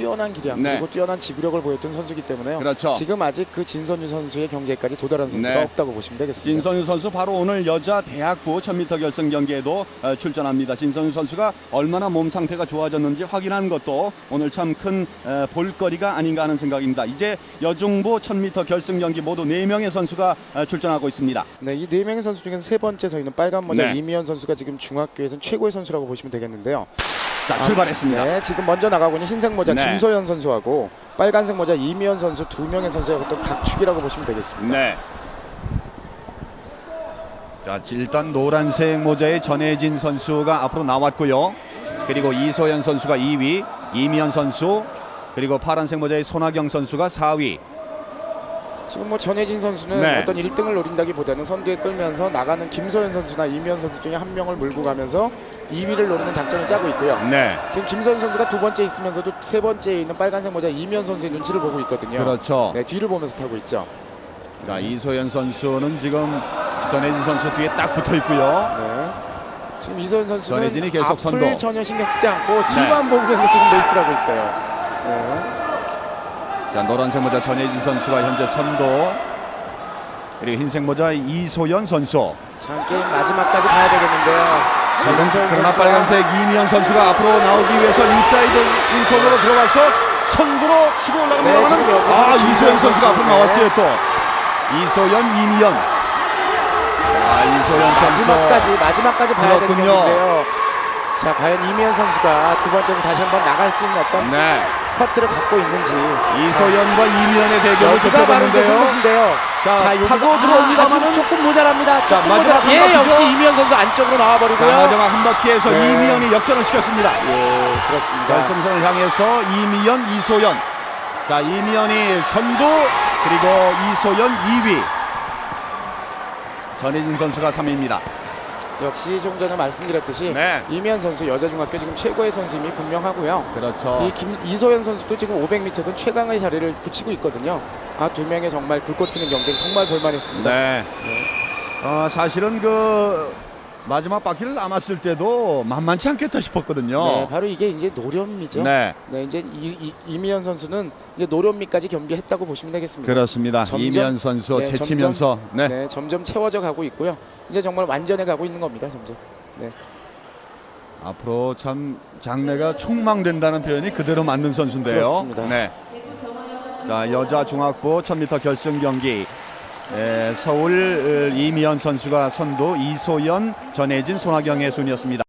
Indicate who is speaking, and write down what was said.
Speaker 1: 뛰어난 기량
Speaker 2: 네.
Speaker 1: 그리고 뛰어난 지구력을 보였던 선수이기 때문에요.
Speaker 2: 그렇죠.
Speaker 1: 지금 아직 그 진선유 선수의 경기에까지 도달한 선수가
Speaker 2: 네.
Speaker 1: 없다고 보시면 되겠습니다.
Speaker 2: 진선유 선수 바로 오늘 여자 대학부 1000m 결승 경기에도 어, 출전합니다. 진선유 선수가 얼마나 몸 상태가 좋아졌는지 확인한 것도 오늘 참 큰 볼거리가 아닌가 하는 생각입니다. 이제 여중부 1000m 결승 경기 모두 4명의 선수가 어, 출전하고 있습니다.
Speaker 1: 네, 이네 명의 선수 중에서 세 번째 서 있는 빨간 모자
Speaker 2: 네.
Speaker 1: 이미연 선수가 지금 중학교에서는 최고의 선수라고 보시면 되겠는데요.
Speaker 2: 자, 출발했습니다.
Speaker 1: 네, 지금 먼저 나가고 있는 흰색 모자
Speaker 2: 네.
Speaker 1: 김소연 선수하고 빨간색 모자 이미연 선수 두 명의 선수의 어떤 각축이라고 보시면 되겠습니다.
Speaker 2: 네. 자, 일단 노란색 모자의 전혜진 선수가 앞으로 나왔고요. 그리고 이소연 선수가 2위, 이미연 선수, 그리고 파란색 모자의 손아경 선수가 4위.
Speaker 1: 지금 뭐 전혜진 선수는
Speaker 2: 네.
Speaker 1: 어떤 1등을 노린다기보다는 선두에 끌면서 나가는 김소연 선수나 이미연 선수 중에 한 명을 몰고 가면서 2위를 노리는 작전을 짜고 있고요.
Speaker 2: 네.
Speaker 1: 지금 김소연 선수가 두 번째 있으면서도 세 번째에 있는 빨간색 모자 이미연 선수의 눈치를 보고 있거든요.
Speaker 2: 그렇죠.
Speaker 1: 네, 뒤를 보면서 타고 있죠.
Speaker 2: 자, 이소연 선수는 지금 전혜진 선수 뒤에 딱 붙어 있고요.
Speaker 1: 네. 지금 이소연 선수는
Speaker 2: 전혜진이 계속
Speaker 1: 앞을
Speaker 2: 선도.
Speaker 1: 전혀 신경 쓰지 않고 뒤만 보면서 지금 레이스를 하고 있어요. 네.
Speaker 2: 자, 노란색 모자 전혜진 선수가 현재 선도. 그리고 흰색 모자 이소연 선수.
Speaker 1: 자, 게임 마지막까지 봐야 되겠는데요.
Speaker 2: 그러나 빨간색 이미연 선수가 앞으로 나오기 위해서 인사이드 인코너로 들어가서 선두로 치고
Speaker 1: 네,
Speaker 2: 올라갑니다만
Speaker 1: 여기서
Speaker 2: 아 이소연 선수가 앞으로. 나왔어요 또 이소연 이미연 아 이소연 선수
Speaker 1: 마지막까지 마지막까지 봐야 되는. 경기인데요. 자, 과연 이미연 선수가 두 번째에서 다시 한번 나갈 수 있는 어떤
Speaker 2: 네
Speaker 1: 스파트를 갖고 있는지.
Speaker 2: 이소연과 이미연의 대결을
Speaker 1: 여기가 바로 이제 승부수인데요.
Speaker 2: 자,
Speaker 1: 자, 여기서 아,
Speaker 2: 들어옵니다만은
Speaker 1: 아직 조금 모자랍니다. 조금
Speaker 2: 마지막
Speaker 1: 모자라.
Speaker 2: 한
Speaker 1: 예,
Speaker 2: 바퀴죠.
Speaker 1: 역시 이미연 선수 안쪽으로
Speaker 2: 자
Speaker 1: 나와버리고요.
Speaker 2: 마지막 한 바퀴에서
Speaker 1: 네.
Speaker 2: 이미연이 역전을 시켰습니다
Speaker 1: 예, 그렇습니다.
Speaker 2: 결승선을 향해서 이미연 이소연 자 이미연이 선두 그리고 이소연 2위 전혜진 선수가 3위입니다
Speaker 1: 역시 좀 전에 말씀드렸듯이
Speaker 2: 네.
Speaker 1: 이미연 선수 여자 중학교 지금 최고의 선수임이 분명하고요.
Speaker 2: 그렇죠
Speaker 1: 이 김, 이소연 선수도 지금 500m에서 최강의 자리를 굳히고 있거든요. 아 두 명의 정말 불꽃 튀는 경쟁 정말 볼만했습니다.
Speaker 2: 네. 어, 사실은 그 마지막 바퀴를 남았을 때도 만만치 않겠다 싶었거든요.
Speaker 1: 네, 바로 이게 이제 노련미죠. 네,
Speaker 2: 네,
Speaker 1: 이제 이, 이, 이미연 선수는 이제 노련미까지 겸비했다고 보시면 되겠습니다.
Speaker 2: 그렇습니다.
Speaker 1: 점점-
Speaker 2: 이미연 선수
Speaker 1: 네,
Speaker 2: 제치면서 네.
Speaker 1: 네, 점점 채워져 가고 있고요. 이제 정말 완전해 가고 있는 겁니다, 점점.
Speaker 2: 앞으로 참 장래가 촉망된다는 표현이 그대로 맞는 선수인데요.
Speaker 1: 그렇습니다.
Speaker 2: 네. 자 여자 중학부 1000m 결승 경기 에, 서울 어, 이미연 선수가 선두 이소연 전혜진 손아경의 순이었습니다.